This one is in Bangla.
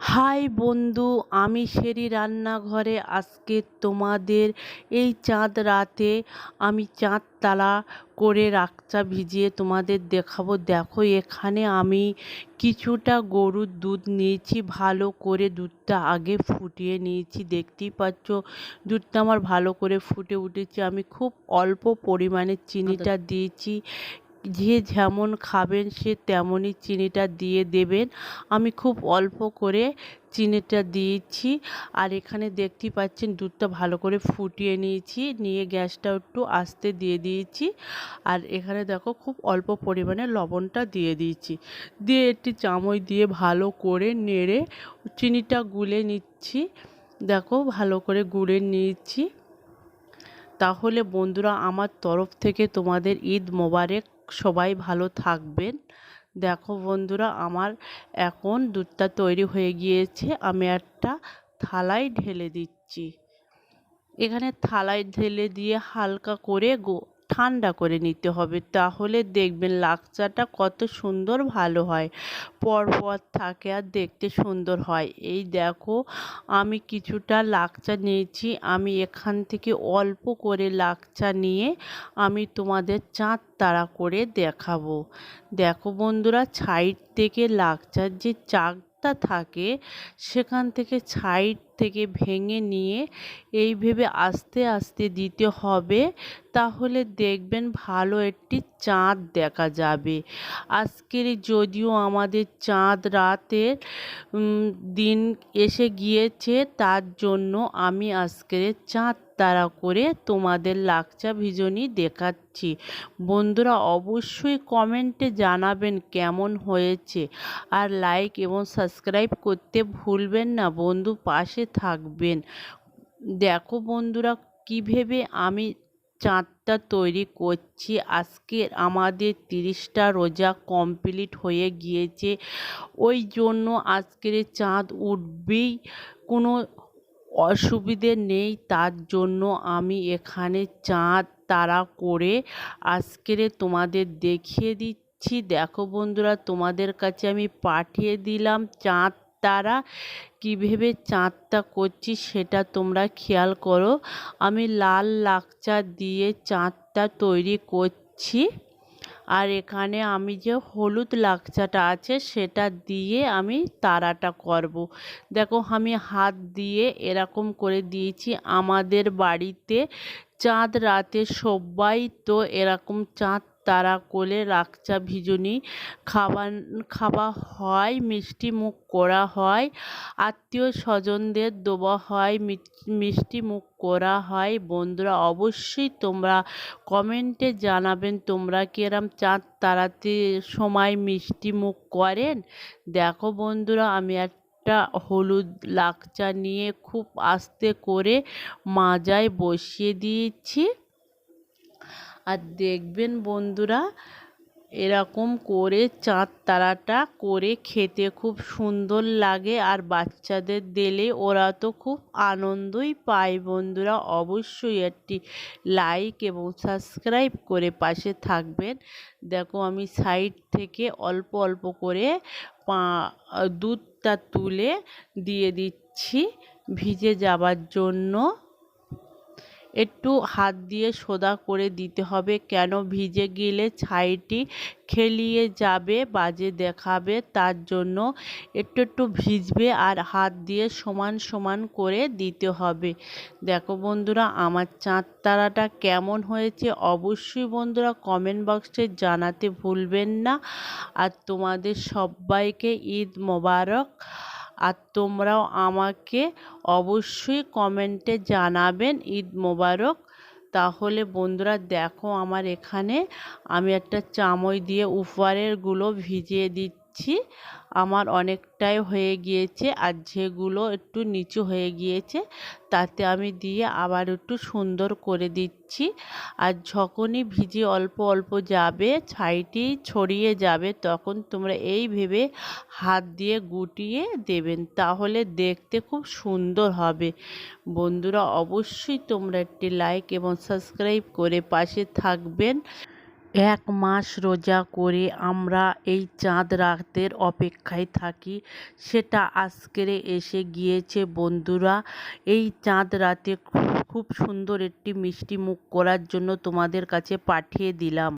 হাই বন্ধু আমি শেরি রান্নাঘরে আজকে তোমাদের এই চাঁদ রাতে আমি চাঁদ তালা করে রাকচা ভিজিয়ে তোমাদের দেখাবো। দেখো এখানে আমি কিছুটা গরুর দুধ নিয়েছি ভালো করে দুধটা আগে ফুটিয়ে নিয়েছি। দেখতেই পাচ্ছ দুধটা আমার ভালো করে ফুটে উঠেছে। আমি খুব অল্প পরিমাণে চিনিটা দিয়েছি। যে যেমন খাবেন, সে তেমনই চিনিটা দিয়ে দেবেন। আমি খুব অল্প করে চিনিটা দিয়েছি। আর এখানে দেখতেই পাচ্ছেন দুধটা ভালো করে ফুটিয়ে নিয়েছি। নিয়ে গ্যাসটা একটু আস্তে দিয়ে দিয়েছি। আর এখানে দেখো খুব অল্প পরিমাণে লবণটা দিয়ে দিয়েছি। দিয়ে একটি চামচ দিয়ে ভালো করে নেড়ে চিনিটা গুলে নিচ্ছি। দেখো ভালো করে গুলে নিয়েছি। তাহলে বন্ধুরা, আমার তরফ থেকে তোমাদের ঈদ মোবারক সবাই ভালো থাকবেন। দেখো বন্ধুরা, আমার এখন দুধটা তৈরি হয়ে গিয়েছে। আমি একটা থালায় ঢেলে দিচ্ছি। এখানে থালায় ঢেলে দিয়ে হালকা করে গো ঠান্ডা করে নিতে হবে। তাহলে দেখবেন লাকচাটা কত সুন্দর ভালো হয়। পরপর থাকে আর দেখতে সুন্দর হয়। এই দেখো, আমি কিছুটা লাকচা নিয়েছি। আমি এখান থেকে অল্প করে লাকচা নিয়ে আমি তোমাদের চাঁদ তাড়া করে দেখাবো। দেখো বন্ধুরা, সাইড থেকে লাকচার যে চাকটা থাকে, সেখান থেকে সাইড থেকে ভেঙে নিয়ে এই ভেবে আস্তে আস্তে দিতে হবে, তাহলে দেখবেন ভালো একটি চাঁদ দেখা যাবে। আজকের যদিও আমাদের চাঁদ রাতের দিন এসে গিয়েছে, তার জন্য আমি আজকের চাঁদ তাড়া করে তোমাদের লাকচা ভিজনই দেখাচ্ছি। বন্ধুরা, অবশ্যই কমেন্টে জানাবেন কেমন হয়েছে। আর লাইক এবং সাবস্ক্রাইব করতে ভুলবেন না। বন্ধু, পাশে থাকবেন। দেখো বন্ধুরা, কী ভেবে আমি চাঁদটা তৈরি করছি? আজকে আমাদের তিরিশটা রোজা কমপ্লিট হয়ে গিয়েছে। ওই জন্য আজকের চাঁদ উঠবেই, কোনো অসুবিধে নেই। তার জন্য আমি এখানে চাঁদ তারা করে আজকের তোমাদের দেখিয়ে দিচ্ছি। দেখো বন্ধুরা, তোমাদের কাছে আমি পাঠিয়ে দিলাম চাঁদ তারা কী ভেবে চাঁদটা করছি সেটা তোমরা খেয়াল করো আমি লাল লাকচা দিয়ে চাঁদটা তৈরি করছি আর এখানে আমি যে হলুদ লাকচাটা আছে সেটা দিয়ে আমি তারাটা করব। দেখো আমি হাত দিয়ে এরকম করে দিয়েছি আমাদের বাড়িতে চাঁদ রাতে সবাই তো এরকম চাঁদ তারা কোলে রাকচা ভিজনি। খাওয়া খাওয়া হয়, মিষ্টি মুখ করা হয়, আত্মীয় স্বজনদের দেওয়া হয় মিষ্টি মুখ করা হয়। বন্ধুরা, অবশ্যই তোমরা কমেন্টে জানাবেন তোমরা কি এরম চাঁদ তারাতে সময় মিষ্টি মুখ করেন। দেখো বন্ধুরা, আমি একটা হলুদ লাকচা নিয়ে খুব আস্তে করে মাজায় বসিয়ে দিয়েছি। আর দেখবেন বন্ধুরা, এরকম করে চাঁদ তারাটা করে খেতে খুব সুন্দর লাগে আর বাচ্চাদের দিলে ওরা তো খুব আনন্দই পায় বন্ধুরা। অবশ্যই একটি লাইক এবং সাবস্ক্রাইব করে পাশে থাকবেন। দেখো আমি সাইড থেকে অল্প অল্প করে পা, দুধটা তুলে দিয়ে দিচ্ছি ভিজে যাবার জন্য। একটু হাত দিয়ে সোদা করে দিতে হবে। কেন ভিজে গেলে ছাইটি খেলিয়ে যাবে, বাজে দেখাবে, তার জন্য একটু একটু ভিজবে আর হাত দিয়ে সমান সমান করে দিতে হবে। দেখো বন্ধুরা, আমার চাঁদ তারাটা কেমন হয়েছে অবশ্যই বন্ধুরা কমেন্ট বক্সে জানাতে ভুলবেন না। আর তোমাদের সবাইকে ঈদ মোবারক। আর তোমরাও আমাকে অবশ্যই কমেন্টে জানাবেন, ঈদ মোবারক। তাহলে বন্ধুরা দেখো আমার এখানে আমি একটা চামচ দিয়ে উপরেরগুলো ভিজিয়ে দিচ্ছি। আমার অনেকটাই হয়ে গিয়েছে আর যেগুলো একটু নিচু হয়ে গিয়েছে তাতে আমি দিয়ে আবার একটু সুন্দর করে দিচ্ছি। আর যখনই ভিজে অল্প অল্প যাবে, ছাইটি ছড়িয়ে যাবে তখন তোমরা এই ভেবে হাত দিয়ে গুটিয়ে দেবেন। তাহলে দেখতে খুব সুন্দর হবে। বন্ধুরা, অবশ্যই তোমরা একটি লাইক এবং সাবস্ক্রাইব করে পাশে থাকবেন। এক মাস রোজা করে আমরা এই চাঁদ রাতের অপেক্ষায় থাকি। সেটা আজকেরে এসে গিয়েছে বন্ধুরা। এই চাঁদ রাতে খুব সুন্দর একটি মিষ্টি মুখ করার জন্য তোমাদের কাছে পাঠিয়ে দিলাম।